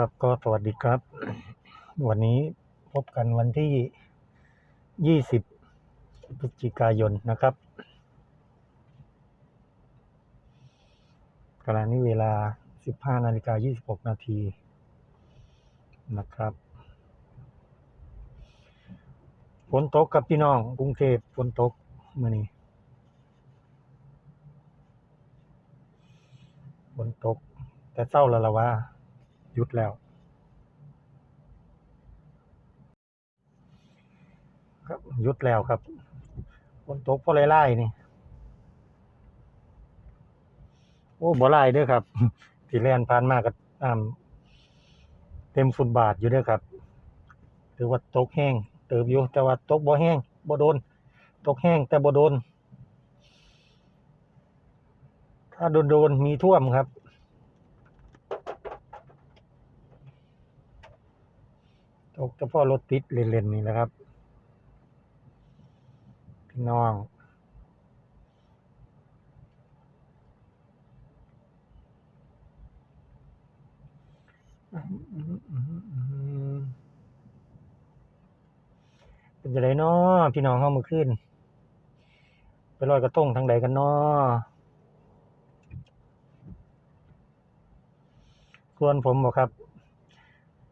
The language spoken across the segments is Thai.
ครับก็สวัสดีครับ วันนี้พบกันวันที่ 20พฤศจิกายนนะครับขณะนี้เวลา 15นาฬิกา26 นาทีนะครับฝนตกกับพี่น้องกรุงเทพฝนตกมื่อนี้ฝนตกแต่เศร้าแล้วละว่า หยุดแล้วครับหยุดแล้วครับฝนตกพอไล่ๆนี่ โอ้บ่ไล่เด้อครับ ที่แล่นผ่านมาก็น้ำเต็มฟุตบาทอยู่เด้อครับถือว่าตกแห้งเติบอยู่แต่ว่าตกบ่แห้งบ่โดน ตกแห้งแต่บ่โดน ถ้าโดนโดนมีท่วมครับ กเฉพาะรถติดเลนๆนี่แหละครับ พี่น้องเป็นจะไดเนาะพี่น้องเข้ามาขึ้นไปลอยกระทงทางใดกันเนาะส่วนผมบอกครับ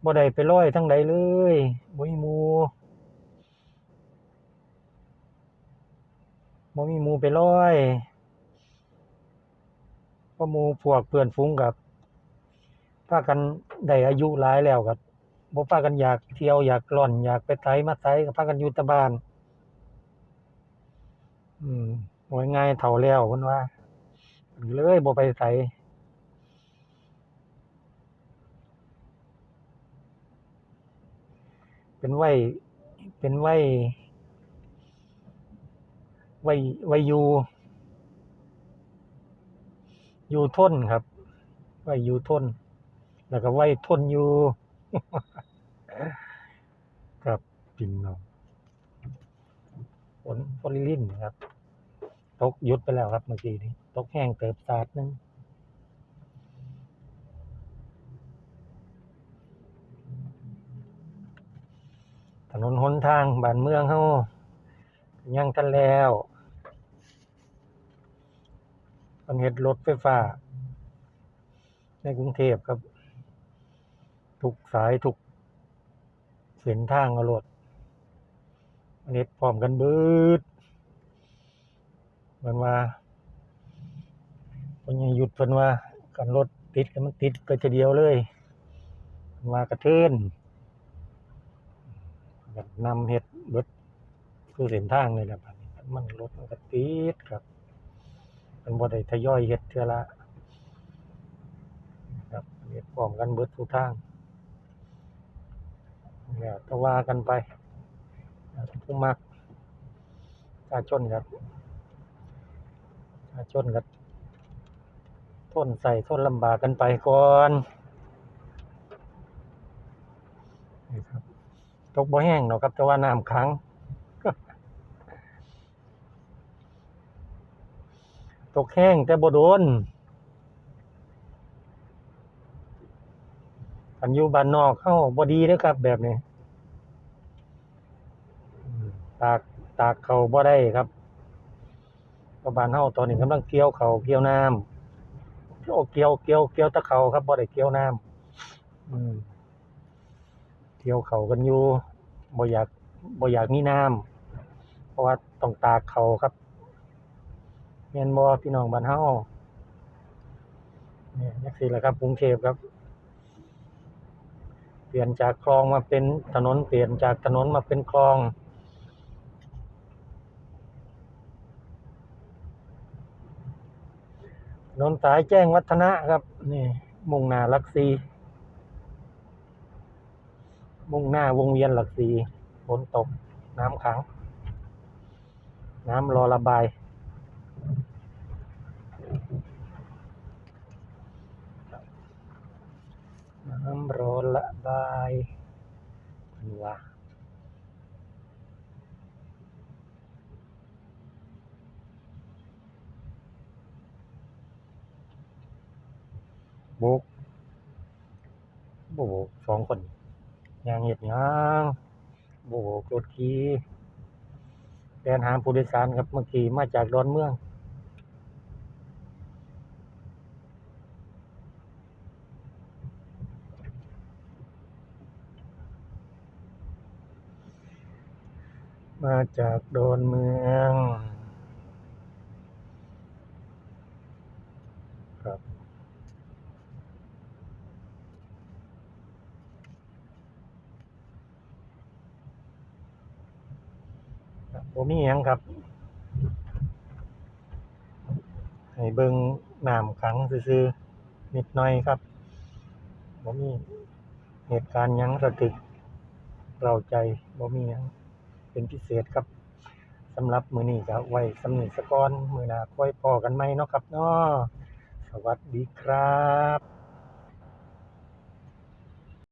บ่ได้ไปลอยทางใดเลยบ่มีหมูบ่มีหมูไปลอยเพราะหมูพวกเพื่อนฟุ้งกับพากันได้อายุหลายแล้วกับบ่พากันอยากเที่ยวอยากร่อน อยากไปไสมาไสก็พากันอยู่ต่บ้าน อืมว่าง่ายเฒ่าแล้วเพิ่นว่า เลยบ่ไปไส เป็นวัยเป็นวัยวัยวัยอยู่อยู่ทนครับวัยยู่ทนแล้วก็วัยทนยูครับพี่น้องฝนฝนลิ่นครับ ตกยุดไปแล้วครับเมื่อกี้นี้ ตกแห้งเติบสาดนึง ถนนหนทางบ้านเมืองเฮายังทันแล้วเพิ่นเฮ็ดรถไฟฟ้า ในกรุงเทพครับ ทุกสายทุกเส้นทางอรถเนเฮ็ดพร้อมกันบิดเหมือนว่าเพิ่นยังหยุดเพิ่นว่ากันรถติดก็มันติดไปทีเดียวเลยเพิ่นว่ากระเทิน แบบนำเฮ็ดเบิดคือเส้นทางนี่แหละบัดนี้มันรถมันก็ติดครับ มันบ่ได้ทยอยเฮ็ดเทื่อละครับเฮ็ดพร้อมกันเบิดทุกทางแล้วก็ว่ากันไปผู้มักประชาชนครับประชาชนก็ทนใส่ทนลำบากกันไปก่อนครับ ตกบ่แห้งดอกครับแต่ว่าน้ำขังตกแห้งแต่บ่โดนอันอยู่บ้านนอกเข้าบ่ดีเด้อครับ แบบนี้ตากตากเขาบ่ได้ครับเพราะบ้านเฮาตอนนี้กำลังเกี่ยวเขาเกี่ยวน้ำโอ้เกี่ยวเกี่ยวเกี่ยวตะเขาครับบ่ได้เกี่ยวน้ำอืม เกี่ยวเขากันอยู่บ่อยากบ่อยากมีน้ำเพราะว่าต้องตากเขาครับแม่นบ่พี่น้องบ้านเฮาเนี่ยจังซี่แหละครับกรุงเทพครับ เปลี่ยนจากคลองมาเป็นถนนเปลี่ยนจากถนนมาเป็นคลองถนนสายแจ้งวัฒนะครับ นี่มุ่งหน้าลักสี่ มุ่งหน้าวงเวียนหลักสี่ฝนตก น้ำขัง น้ำรอระบาย น้ำรอระบายเพิ่นว่าโบกโบกสองคน ยางเห็ดยังโบกรถขี่แดนหาผู้โดยสารครับเมื่อกี้มาจากดอนเมืองมาจากดอนเมือง ครับบ่มียังครับ ให้เบิงน้ำขังซื่อๆนิดหน่อยครับบ่มีเหตุการณ์ยังระทึกเราใจบ่มียังเป็นพิเศษครับสำหรับมือนี้ก็ไว้สำนี้ซะก่อนมือหน้าค่อยพอกันใหมเนาะครับเนาะสวัสดีครับ